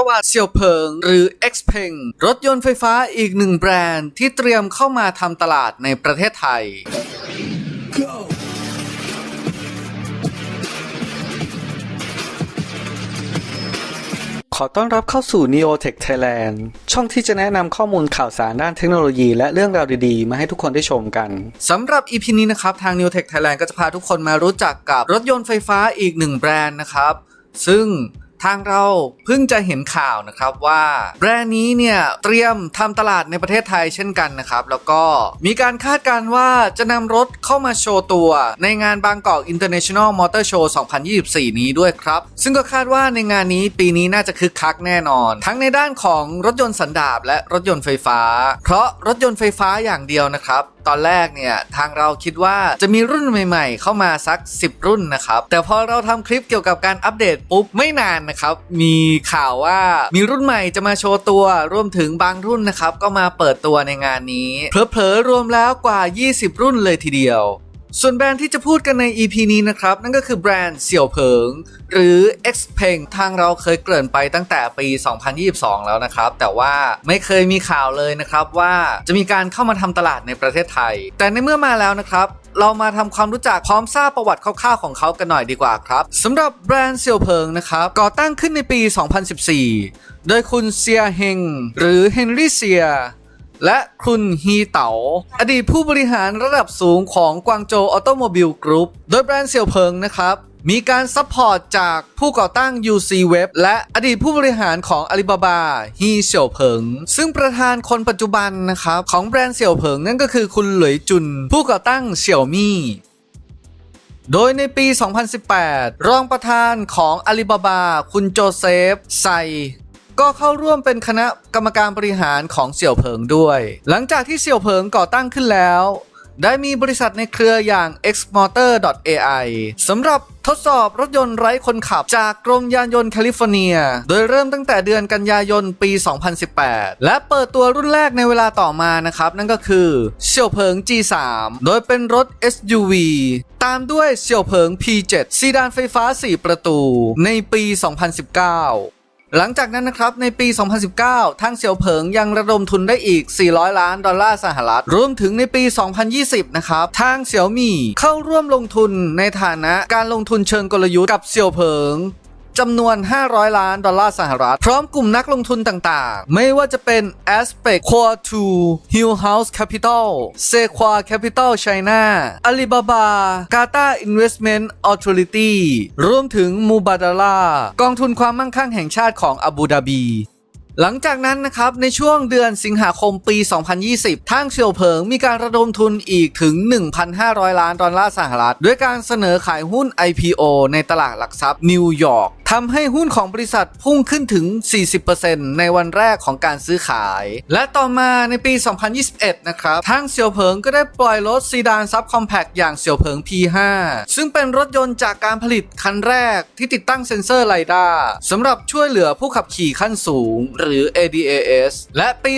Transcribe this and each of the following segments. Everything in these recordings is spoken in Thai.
ประวัติเสี่ยวเผิง หรือ Xpeng รถยนต์ไฟฟ้าอีกหนึ่งแบรนด์ที่เตรียมเข้ามาทำตลาดในประเทศไทยขอต้อนรับเข้าสู่ Neotech Thailand ช่องที่จะแนะนำข้อมูลข่าวสารด้านเทคโนโลยีและเรื่องราวดีๆ มาให้ทุกคนได้ชมกันสำหรับ EP นี้นะครับ ทาง New Tech Thailand ก็จะพาทุกคนมารู้จักกับรถยนต์ไฟฟ้าอีกหนึ่งแบรนด์นะครับ ซึ่ง ทางเราเพิ่งจะเห็นข่าวนะครับว่าแบรนด์นี้เนี่ยเตรียมทำตลาดในประเทศไทยเช่นกันนะครับ แล้วก็มีการคาดการณ์ว่าจะนำรถเข้ามาโชว์ตัวในงานบางกอก International Motor Show 2024 นี้ด้วยครับ ซึ่งก็คาดว่าในงานนี้ปีนี้น่าจะคึกคักแน่นอน ทั้งในด้านของรถยนต์สันดาปและรถยนต์ไฟฟ้า เพราะรถยนต์ไฟฟ้าอย่างเดียวนะครับตอนแรกเนี่ยทางเราคิดว่าจะมีรุ่นใหม่ ๆ เข้ามาสัก 10 รุ่นนะครับ แต่พอเราทำคลิปเกี่ยวกับการอัปเดตปุ๊บไม่นานนะครับ มีข่าวว่ามีรุ่นใหม่จะมาโชว์ตัว รวมถึงบางรุ่นนะครับ ก็มาเปิดตัวในงานนี้เผลอๆรวมแล้วกว่า 20 รุ่นเลยทีเดียวส่วนแบรนด์ที่จะพูดกันใน EP นี้นะครับ นั่นก็คือแบรนด์เสี่ยวเผิง หรือ Xpeng ทางเราเคยเกริ่นไปตั้งแต่ปี 2022 แล้วนะครับ แต่ว่าไม่เคยมีข่าวเลยนะครับว่าจะมีการเข้ามาทำตลาดในประเทศไทย แต่ในเมื่อมาแล้วนะครับ เรามาทำความรู้จักพร้อมทราบประวัติคร่าวๆของเขากันหน่อยดีกว่าครับสำหรับแบรนด์เซียวเพิงนะครับก่อตั้งขึ้นในปี 2014 โดยคุณเซียเฮงหรือเฮนรี่เซียและคุณฮีเต๋าอดีตผู้บริหารระดับสูงของกวางโจวออโตโมบิลกรุ๊ปโดยแบรนด์เซียวเพิงนะครับ มีการซัพพอร์ตจากผู้ก่อตั้ง UC Web และอดีตผู้บริหารของ Alibaba ฮีเสี่ยวเพิง ซึ่งประธานคนปัจจุบันนะครับของแบรนด์เสี่ยวเพิงนั่นก็คือคุณหลุยจุน ผู้ก่อตั้งเสี่ยวมี่โดยในปี 2018 รองประธานของ Alibaba คุณโจเซฟ ไซก็เข้าร่วมเป็นคณะกรรมการบริหารของเสี่ยวเผิงด้วย หลังจากที่เสี่ยวเผิงก่อตั้งขึ้นแล้ว ได้มีบริษัทในเครืออย่าง xmotor.ai สำหรับทดสอบรถยนต์ไร้คนขับจากกรมยานยนต์แคลิฟอร์เนีย โดยเริ่มตั้งแต่เดือนกันยายนปี 2018 และเปิดตัวรุ่นแรกในเวลาต่อมานะครับ นั่นก็คือเสี่ยวเผิง G3 โดยเป็นรถ SUV ตามด้วยเสี่ยวเผิง P7 ซีดานไฟฟ้า 4 ประตู ในปี 2019 หลังจากนั้นนะครับในปี 2019 ทางเสี่ยวเผิงยังระดมทุนได้อีก 400 ล้านดอลลาร์สหรัฐ รวมถึงในปี 2020 นะครับ ทางเสี่ยวมี่เข้าร่วมลงทุนในฐานะการลงทุนเชิงกลยุทธ์กับเสี่ยวเผิง จำนวน 500 ล้านดอลลาร์สหรัฐ พร้อมกลุ่มนักลงทุนต่างๆ ไม่ว่าจะเป็น Aspect Core 2 Hill House Capital Sequa Capital China Alibaba Qatar Investment Authority รวมถึง Mubadala กองทุนความมั่งคั่งแห่งชาติของอาบูดาบีหลังจากนั้นนะครับ ในช่วงเดือนสิงหาคมปี 2020 ทางเสี่ยวเผิงมีการระดมทุนอีกถึง 1,500 ล้านดอลลาร์สหรัฐ ด้วยการเสนอขายหุ้น IPO ในตลาดหลักทรัพย์นิวยอร์ก ทำให้หุ้นของบริษัทพุ่งขึ้นถึง 40%ในวันแรกของการซื้อขาย และต่อมาในปี 2021 นะครับทางเสี่ยวเผิงก็ได้ปล่อยรถซีดานซับคอมแพคอย่างเสี่ยวเผิง P5 ซึ่งเป็นรถยนต์จากการผลิตคันแรกที่ติดตั้งเซ็นเซอร์ไลด้าสำหรับช่วยเหลือผู้ขับขี่ขั้นสูง หรือ ADAS และปี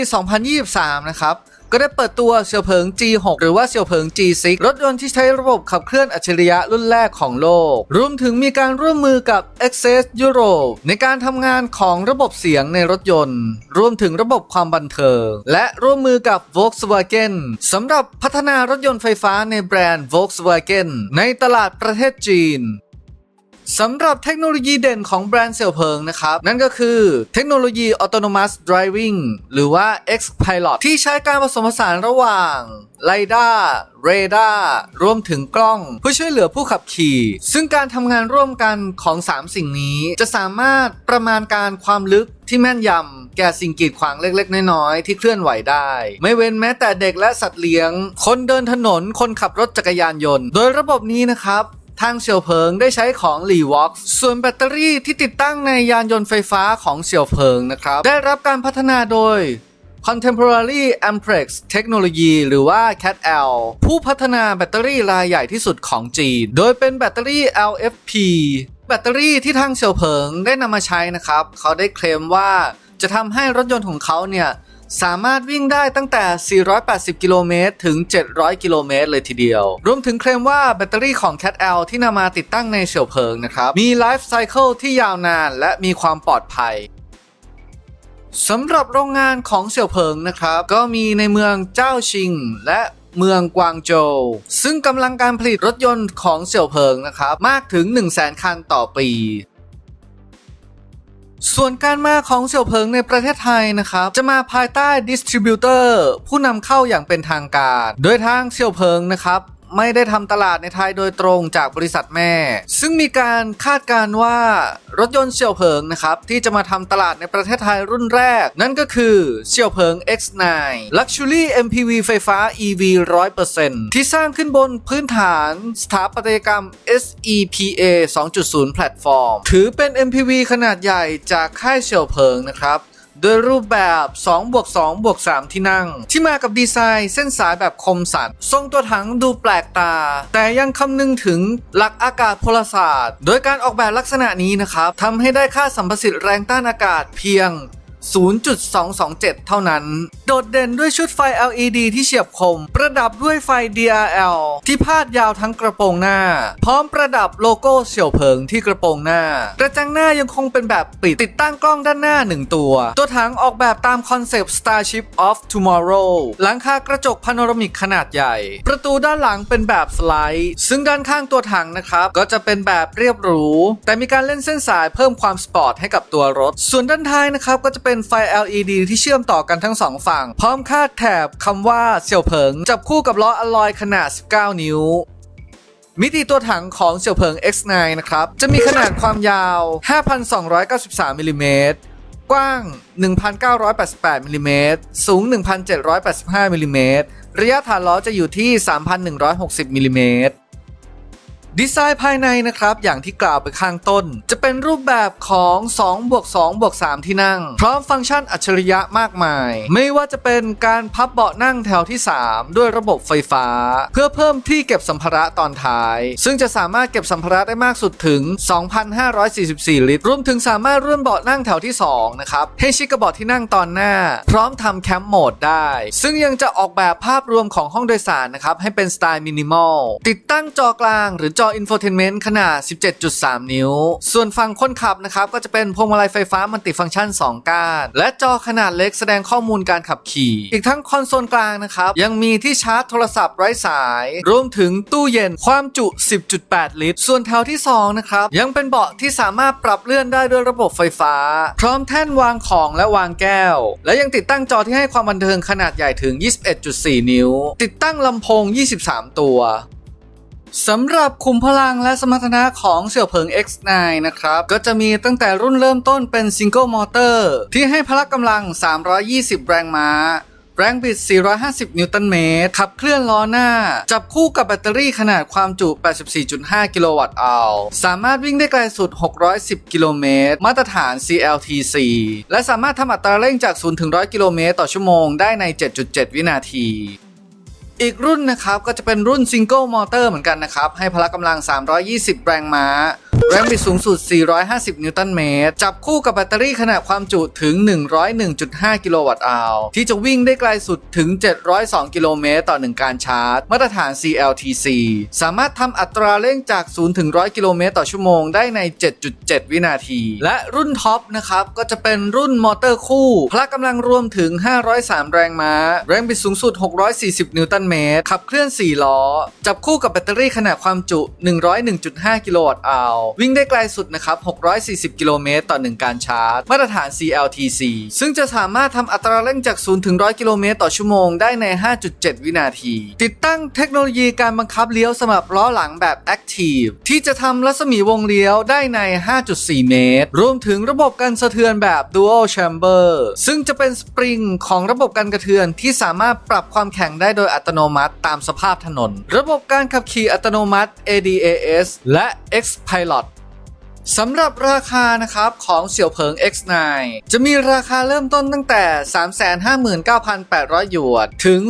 2023 นะครับ ก็ได้เปิดตัวเสี่ยวเผิง G6 หรือว่าเสี่ยวเผิง G6 รถยนต์ที่ใช้ระบบขับเคลื่อนอัจฉริยะรุ่นแรกของโลก รวมถึงมีการร่วมมือกับ Access Europe ในการทำงานของระบบเสียงในรถยนต์ รวมถึงระบบความบันเทิง และร่วมมือกับ Volkswagen สำหรับพัฒนารถยนต์ไฟฟ้าในแบรนด์ Volkswagen ในตลาดประเทศจีน สำหรับเทคโนโลยีเด่นของแบรนด์เสี่ยวเพิงนะครับ นั่นก็คือเทคโนโลยี Autonomous Driving หรือว่า X Pilot ที่ใช้การผสมผสานระหว่างไลด้าเรดาร์รวมถึงกล้องเพื่อช่วยเหลือผู้ขับขี่ ซึ่งการทำงานร่วมกันของ 3 สิ่งนี้ จะสามารถประมาณการความลึกที่แม่นยำ แก่สิ่งกีดขวางเล็กๆ น้อยๆ ที่เคลื่อนไหวได้ ไม่เว้นแม้แต่เด็กและสัตว์เลี้ยง คนเดินถนนคนขับรถจักรยานยนต์ โดยระบบนี้นะครับ ทางเสี่ยวเพิงได้ใช้ของ l e w o x ส่วนแบตเตอรี่ที่ติดตั้งในยานยนต์ไฟฟ้าของเสี่ยวเพิงนะครับ ได้รับการพัฒนาโดย Contemporary Amprex Technology หรือว่า CAT-L ผู้พัฒนาแบตเตอรี่รายใหญ่ที่สุดของจีน โดยเป็นแบตเตอรี่ LFP แบตเตอรี่ที่ทางเสี่ยวเพิงได้นำมาใช้นะครับ เขาได้เคลมว่าจะทำให้รถยนต์ของเขาเนี่ย สามารถวิ่งได้ตั้งแต่ 480 กิโลเมตร ถึง 700 กิโลเมตร เลยทีเดียว รวมถึงเคลมว่าแบตเตอรี่ของ Cat L ที่นำมาติดตั้งในเสี่ยวเพิงนะครับ มีไลฟ์ไซเคิลที่ยาวนาน และมีความปลอดภัยสำหรับโรงงานของเสี่ยวเผิงนะครับ ก็มีในเมืองเจ้าชิง และเมืองกวางโจวซึ่งกำลังการผลิตรถยนต์ของเสี่ยวเผิงนะครับ มากถึง 1 0 0 0 0แคันต่อปี ส่วนการมาของเสี่ยวเพิงในประเทศไทยนะครับ จะมาภายใต้ดิสตริบิวเตอร์ผู้นำเข้าอย่างเป็นทางการ โดยทางเสี่ยวเพิงนะครับ ไม่ได้ทำตลาดในไทยโดยตรงจากบริษัทแม่ ซึ่งมีการคาดการณ์ว่ารถยนต์เสี่ยวเผิงนะครับที่จะมาทำตลาดในประเทศไทยรุ่นแรก นั่นก็คือเสี่ยวเผิง X9 Luxury MPV ไฟฟ้า EV 100%ที่สร้างขึ้นบนพื้นฐานสถาปัตยกรรม SEPA 2.0 แพลตฟอร์ม ถือเป็น MPV ขนาดใหญ่จากค่ายเสี่ยวเผิงนะครับ โดยรูปแบบ2บวก2บวก3ที่นั่ง ที่มากับดีไซน์เส้นสายแบบคมสันทรงตัวถังดูแปลกตา แต่ยังคำนึงถึงหลักอากาศพลศาสตร์ โดยการออกแบบลักษณะนี้นะครับทำให้ได้ค่าสัมประสิทธิ์แรงต้านอากาศเพียง 0.227 เท่านั้น โดดเด่นด้วยชุดไฟ LED ที่เฉียบคม ประดับด้วยไฟ DRL ที่พาดยาวทั้งกระโปรงหน้า พร้อมประดับโลโก้เสี่ยวเผิงที่กระโปรงหน้า กระจังหน้ายังคงเป็นแบบปิดติดตั้งกล้องด้านหน้า 1 ตัว ตัวถังออกแบบตามคอนเซปต์ Starship of Tomorrow หลังคากระจกพาโนรามิกขนาดใหญ่ ประตูด้านหลังเป็นแบบสไลด์ ซึ่งด้านข้างตัวถังนะครับ ก็จะเป็นแบบเรียบหรู แต่มีการเล่นเส้นสายเพิ่มความสปอร์ตให้กับตัวรถ ส่วนด้านท้ายนะครับก็จะเป็น็นไฟ LED ที่เชื่อมต่อกันทั้งสองฝั่ง พร้อมคาดแถบคำว่าเสี่ยวเผิง จับคู่กับล้ออลลอยขนาด 19 นิ้วมิติตัวถังของเสี่ยวเผิง X9 นะครับ จะมีขนาดความยาว 5,293มิลลิเมตรกว้าง 1,988มิลลิเมตรสูง 1,785มิลลิเมตรระยะฐานล้อจะอยู่ที่ 3,160มิลลิเมตร ดีไซน์ภายในนะครับ อย่างที่กล่าวไปข้างต้น จะเป็นรูปแบบของ2บวก2บวก3ที่นั่ง พร้อมฟังก์ชันอัจฉริยะมากมาย ไม่ว่าจะเป็นการพับเบาะนั่งแถวที่ 3 ด้วยระบบไฟฟ้า เพื่อเพิ่มที่เก็บสัมภาระตอนท้าย ซึ่งจะสามารถเก็บสัมภาระได้มากสุดถึง 2,544 ลิตร รวมถึงสามารถเลื่อนเบาะนั่งแถวที่2นะครับให้ชิดกับเบาะที่นั่งตอนหน้า พร้อมทำแคมป์โหมดได้ ซึ่งยังจะออกแบบภาพรวมของห้องโดยสารนะครับให้เป็นสไตล์มินิมอลติดตั้งจอกลางหรือจออินโฟเทนเมนต์ขนาด 17.3 นิ้ว ส่วนฝั่งคนขับนะครับ ก็จะเป็นพวงมาลัยไฟฟ้ามัลติฟังก์ชัน 2 ก้าน และจอขนาดเล็กแสดงข้อมูลการขับขี่ อีกทั้งคอนโซลกลางนะครับ ยังมีที่ชาร์จโทรศัพท์ไร้สาย รวมถึงตู้เย็นความจุ 10.8 ลิตร ส่วนแถวที่ 2 นะครับ ยังเป็นเบาะที่สามารถปรับเลื่อนได้ด้วยระบบไฟฟ้า พร้อมแท่นวางของและวางแก้ว และยังติดตั้งจอที่ให้ความบันเทิงขนาดใหญ่ถึง 21.4 นิ้ว ติดตั้งลำโพง 23 ตัว สำหรับคุมพลังและสมรรถนะของเสี่ยวเผิง X9 นะครับ ก็จะมีตั้งแต่รุ่นเริ่มต้นเป็นซิงเกิลมอเตอร์ที่ให้พละกำลัง 320 แรงม้า แรงบิด 450 นิวตันเมตร ขับเคลื่อนล้อหน้า จับคู่กับแบตเตอรี่ขนาดความจุ 84.5 กิโลวัตต์อาวสามารถวิ่งได้ไกลสุด 610 กิโลเมตร มาตรฐาน CLTC และสามารถทำอัตราเร่งจาก 0 ถึง 100 กิโลเมตรต่อชั่วโมงได้ใน 7.7 วินาที อีกรุ่นนะครับก็จะเป็นรุ่นซิงเกิลมอเตอร์เหมือนกันนะครับให้พละกำลัง 320 แรงม้า แรงบิดสูงสุด 450 นิวตันเมตร จับคู่กับแบตเตอรี่ขนาดความจุถึง 101.5 กิโลวัตต์อาวที่จะวิ่งได้ไกลสุดถึง 702 กิโลเมตรต่อ 1 การชาร์จ มาตรฐาน CLTC สามารถทำอัตราเร่งจาก 0 ถึง 100 กิโลเมตรต่อชั่วโมงได้ใน 7.7 วินาที และรุ่นท็อปนะครับ ก็จะเป็นรุ่นมอเตอร์คู่ พละกำลังรวมถึง 503 แรงม้า แรงบิดสูงสุด 640 นิวตันเมตร ขับเคลื่อน 4 ล้อ จับคู่กับแบตเตอรี่ขนาดความจุ 101.5 กิโลวัตต์อาววิ่งได้ไกลสุดนะครับ 640 กิโลเมตรต่อ 1 การชาร์จ มาตรฐาน CLTC ซึ่งจะสามารถทำอัตราเร่งจาก 0 ถึง 100 กิโลเมตรต่อชั่วโมงได้ใน 5.7 วินาที ติดตั้งเทคโนโลยีการบังคับเลี้ยวสำหรับล้อหลังแบบ Active ที่จะทำรัศมีวงเลี้ยวได้ใน 5.4 เมตร รวมถึงระบบกันสะเทือนแบบ Dual Chamber ซึ่งจะเป็นสปริงของระบบกันกระเทือนที่สามารถปรับความแข็งได้โดยอัตโนมัติตามสภาพถนน ระบบการขับขี่อัตโนมัติ ADAS และ X Pilot สำหรับราคานะครับของเสี่ยวเผิง X9 จะมีราคาเริ่มต้นตั้งแต่ 359,800 หยวน ถึง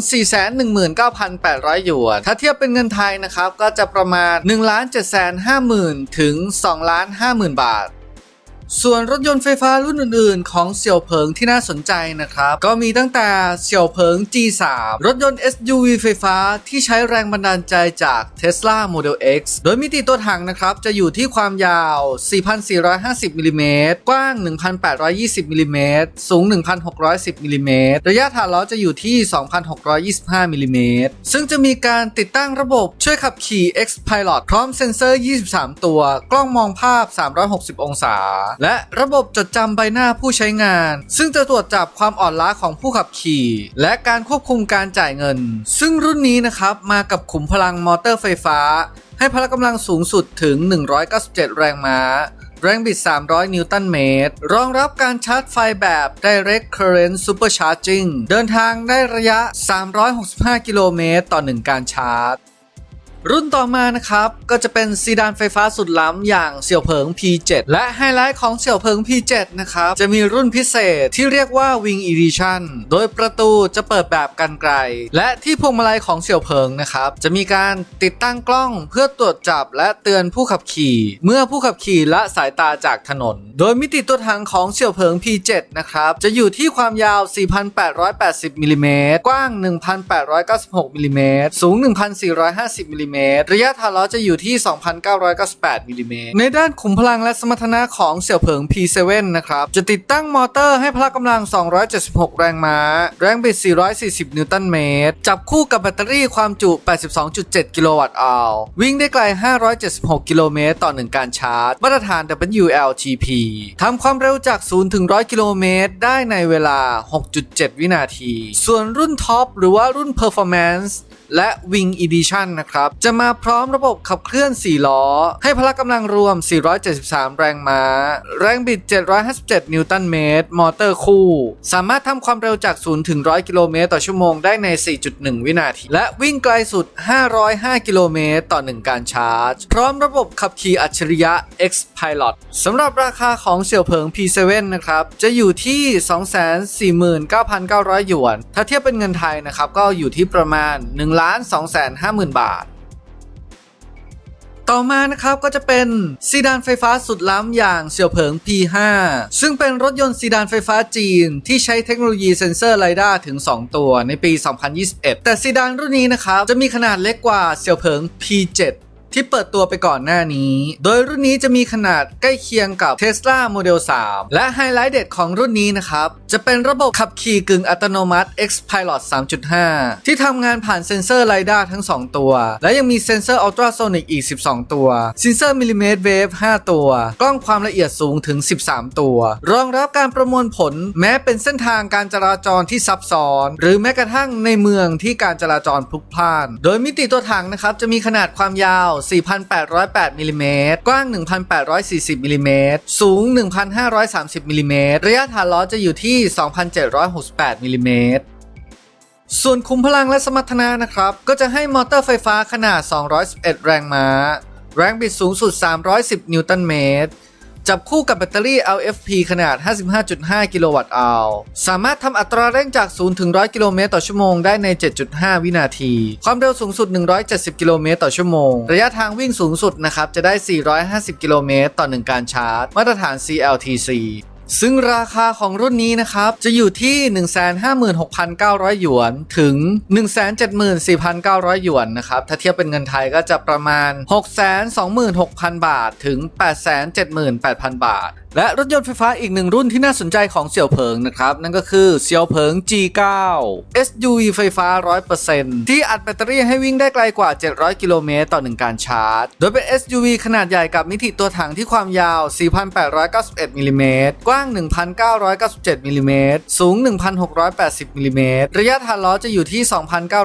419,800 หยวน ถ้าเทียบเป็นเงินไทยนะครับ ก็จะประมาณ 1 7 5 0 0 0 0 ถึง 2 5 0 0 0 0 บาท ส่วนรถยนต์ไฟฟ้ารุ่นอื่นๆ ของเสี่ยวเผิงที่น่าสนใจนะครับ ก็มีตั้งแต่เสี่ยวเผิง G3 รถยนต์ SUV ไฟฟ้าที่ใช้แรงบันดาลใจจาก Tesla Model X โดยมิติตัวถังนะครับ จะอยู่ที่ความยาว 4,450มิลลิเมตรกว้าง 1,820มิลลิเมตรสูง 1,610มิลลิเมตรระยะฐานล้อจะอยู่ที่ 2,625มิลลิเมตรซึ่งจะมีการติดตั้งระบบช่วยขับขี่ X Pilot พร้อมเซ็นเซอร์ 23 ตัว กล้องมองภาพ 360 องศาและระบบจดจำใบหน้าผู้ใช้งาน ซึ่งจะตรวจจับความอ่อนล้าของผู้ขับขี่ และการควบคุมการจ่ายเงิน ซึ่งรุ่นนี้นะครับมากับขุมพลังมอเตอร์ไฟฟ้า ให้พละกำลังสูงสุดถึง 197 แรงม้าแรงบิด 300 นิวตันเมตร รองรับการชาร์จไฟแบบ Direct Current Supercharging เดินทางได้ระยะ 365 กิโลเมตรต่อ 1 การชาร์จ รุ่นต่อมานะครับ ก็จะเป็นซีดานไฟฟ้าสุดล้ำอย่างเสี่ยวเผิง P7 และไฮไลท์ของเสี่ยวเผิง P7 นะครับ จะมีรุ่นพิเศษที่เรียกว่า Wing Edition โดยประตูจะเปิดแบบกันไกล และที่พวงมาลัยของเสี่ยวเผิงนะครับ จะมีการติดตั้งกล้องเพื่อตรวจจับและเตือนผู้ขับขี่ เมื่อผู้ขับขี่ละสายตาจากถนน โดยมิติตัวถังของเสี่ยวเผิง P7 นะครับจะอยู่ที่ความยาว 4,880มิลลิเมตรกว้าง 1,896มิลลิเมตรสูง 1,450มิลลิเมตร ระยะฐานล้อจะอยู่ที่ 2,998มิลลิเมตร ในด้านขุมพลังและสมรรถนะของเสี่ยวเผิง P7 นะครับ จะติดตั้งมอเตอร์ให้พละกำลัง 276 แรงม้า แรงบิด 440 นิวตันเมตร จับคู่กับแบตเตอรี่ความจุ 82.7 กิโลวัตต์อาววิ่งได้ไกล 576 กิโลเมตร ต่อ 1 การชาร์จ มาตรฐาน WLTP ทำความเร็วจาก 0 ถึง 100 กิโลเมตร ได้ในเวลา 6.7 วินาที ส่วนรุ่นท็อปหรือว่ารุ่น Performance และ Wing Edition นะครับ จะมาพร้อมระบบขับเคลื่อน 4 ล้อ ให้พละกำลังรวม 473 แรงม้า แรงบิด 757 นิวตันเมตร มอเตอร์คู่ สามารถทำความเร็วจาก 0 ถึง 100 กิโลเมตรต่อชั่วโมงได้ใน 4.1 วินาที และวิ่งไกลสุด 505 กิโลเมตรต่อ 1 การชาร์จ พร้อมระบบขับขี่อัจฉริยะ X Pilot สำหรับราคาของเสี่ยวเผิง P7 นะครับ จะอยู่ที่ 249,900 หยวน ถ้าเทียบเป็นเงินไทยนะครับ ก็อยู่ที่ประมาณ1 250,000 บาท ต่อมานะครับก็จะเป็นซีดานไฟฟ้าสุดล้ำอย่างเสี่ยวเผิง P5 ซึ่งเป็นรถยนต์ซีดานไฟฟ้าจีน ที่ใช้เทคโนโลยีเซ็นเซอร์ไรด้าถึง 2 ตัวในปี 2021 แต่ซีดานรุ่นนี้นะครับจะมีขนาดเล็กกว่าเสี่ยวเผิง P7 ที่เปิดตัวไปก่อนหน้านี้ โดยรุ่นนี้จะมีขนาดใกล้เคียงกับ Tesla Model 3 และไฮไลท์เด็ดของรุ่นนี้นะครับ จะเป็นระบบขับขี่กึ่งอัตโนมัติ X Pilot 3.5 ที่ทำงานผ่านเซ็นเซอร์ไรด้าทั้ง 2 ตัว และยังมีเซ็นเซอร์อัลตราโซนิกอีก 12 ตัว เซ็นเซอร์มิลลิเมตรเวฟ5ตัว กล้องความละเอียดสูงถึง 13 ตัว รองรับการประมวลผลแม้เป็นเส้นทางการจราจรที่ซับซ้อน หรือแม้กระทั่งในเมืองที่การจราจรพลุกพล่าน โดยมิติตัวถังนะครับจะมีขนาดความยาว4,808มิลลิเมตรกว้าง 1,840มิลลิเมตรสูง 1,530มิลลิเมตรระยะฐานล้อจะอยู่ที่ 2,768มิลลิเมตรส่วนคุมพลังและสมรรถนะนะครับ ก็จะให้มอเตอร์ไฟฟ้าขนาด 211 แรงม้า แรงบิดสูงสุด 310 นิวตันเมตร จับคู่กับแบตเตอรี่ LFP ขนาด 55.5 กิโลวัตต์อาวสามารถทำอัตราเร่งจาก 0 ถึง 100 กิโลเมตรต่อชั่วโมงได้ใน 7.5 วินาที ความเร็วสูงสุด 170 กิโลเมตรต่อชั่วโมง ระยะทางวิ่งสูงสุดนะครับ จะได้ 450 กิโลเมตรต่อ 1 การชาร์จ มาตรฐาน CLTC ซึ่งราคาของรุ่นนี้นะครับ จะอยู่ที่ 156,900 หยวน ถึง 174,900 หยวนนะครับ ถ้าเทียบเป็นเงินไทยก็จะประมาณ 626,000 บาท ถึง 878,000 บาท และรถยนต์ไฟฟ้าอีกหนึ่งรุ่นที่น่าสนใจของเสี่ยวเผิงนะครับ นั่นก็คือเสี่ยวเผิง G9 SUV ไฟฟ้า 100%ที่อัดแบตเตอรี่ให้วิ่งได้ไกลกว่า 700 กิโลเมตรต่อ 1 การชาร์จ โดยเป็น SUV ขนาดใหญ่กับมิติตัวถังที่ความยาว 4,891มิลลิเมตรกว้าง 1,997มิลลิเมตรสูง 1,680มิลลิเมตรระยะฐานล้อจะอยู่ที่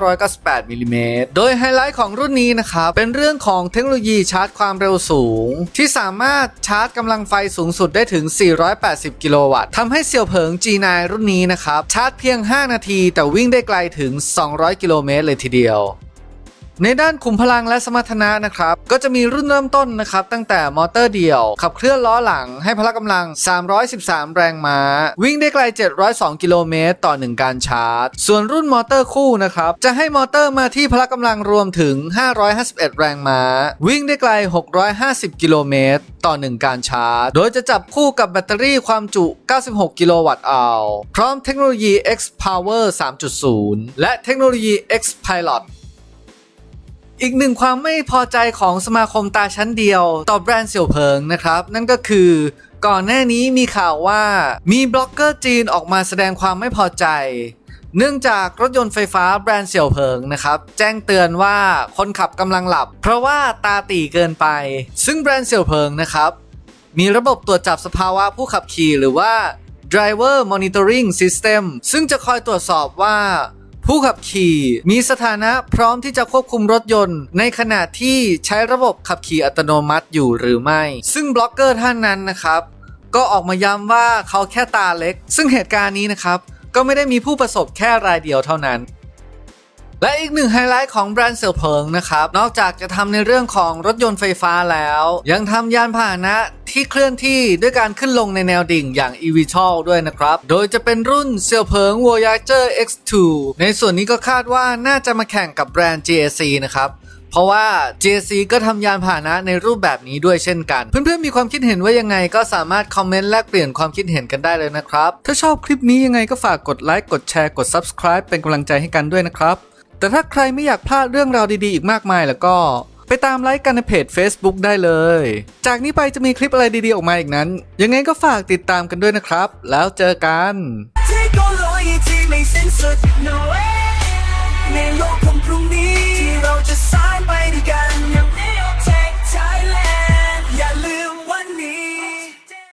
2,998มิลลิเมตรโดยไฮไลท์ของรุ่นนี้นะครับเป็นเรื่องของเทคโนโลยีชาร์จความเร็วสูง ที่สามารถชาร์จกำลังไฟสูงสุดได้ถึง 480 กิโลวัตต์ทำให้เสี่ยวเผิง G9 รุ่นนี้นะครับ ชาร์จเพียง 5 นาที แต่วิ่งได้ไกลถึง 200 กิโลเมตรเลยทีเดียว ในด้านขุมพลังและสมรรถนะนะครับ ก็จะมีรุ่นเริ่มต้นนะครับ ตั้งแต่มอเตอร์เดี่ยว ขับเคลื่อนล้อหลังให้พละกำลัง 313 แรงม้า วิ่งได้ไกล 702 กิโลเมตร ต่อ 1 การชาร์จ ส่วนรุ่นมอเตอร์คู่นะครับ จะให้มอเตอร์มาที่พละกำลังรวมถึง 551 แรงม้า วิ่งได้ไกล 650 กิโลเมตร ต่อ 1 การชาร์จ โดยจะจับคู่กับแบตเตอรี่ความจุ 96 กิโลวัตต์เอาพร้อมเทคโนโลยี X Power 3.0 และเทคโนโลยี X Pilot อีกหนึ่งความไม่พอใจของสมาคมตาชั้นเดียว ต่อแบรนด์เสี่ยวเพิงนะครับ นั่นก็คือก่อนหน้านี้มีข่าวว่ามีบล็อกเกอร์จีนออกมาแสดงความไม่พอใจ เนื่องจากรถยนต์ไฟฟ้าแบรนด์เสี่ยวเพิงนะครับ แจ้งเตือนว่าคนขับกำลังหลับ เพราะว่าตาตีเกินไป ซึ่งแบรนด์เสี่ยวเพิงนะครับ มีระบบตรวจจับสภาวะผู้ขับขี่หรือว่า driver monitoring system ซึ่งจะคอยตรวจสอบว่า ผู้ขับขี่มีสถานะพร้อมที่จะควบคุมรถยนต์ ในขณะที่ใช้ระบบขับขี่อัตโนมัติอยู่หรือไม่ ซึ่งบล็อกเกอร์ท่านนั้นนะครับ ก็ออกมาย้ำว่าเขาแค่ตาเล็ก ซึ่งเหตุการณ์นี้นะครับก็ไม่ได้มีผู้ประสบแค่รายเดียวเท่านั้น และอีกหนึ่งไฮไลท์ของแบรนด์เซลเพิงนะครับ นอกจากจะทำในเรื่องของรถยนต์ไฟฟ้าแล้ว ยังทำยานพาหนะที่เคลื่อนที่ด้วยการขึ้นลงในแนวดิ่งอย่าง eVTOL ด้วยนะครับ โดยจะเป็นรุ่นเซลเพิง Voyager X2 ในส่วนนี้ก็คาดว่าน่าจะมาแข่งกับแบรนด์ JAC นะครับเพราะว่า JC ก็ทำยานพาหนะในรูปแบบนี้ด้วยเช่นกัน เพื่อนๆมีความคิดเห็นว่ายังไงก็สามารถคอมเมนต์แลกเปลี่ยนความคิดเห็นกันได้เลยนะครับ ถ้าชอบคลิปนี้ยังไงก็ฝากกดไลค์กดแชร์กด Subscribe เป็นกำลังใจให้กันด้วยนะครับ แต่ถ้าใครไม่อยากพลาดเรื่องราวดีๆ อีกมากมายแล้วก็ ไปตามไลค์กันในเพจ Facebook ได้เลย จากนี้ไปจะมีคลิปอะไรดีๆ ออกมาอีกนั้น ยังไงก็ฝากติดตามกันด้วยนะครับ แล้วเจอกันในโลกของพรุ่งนี้ที่เราจะสางไปด้วยกัน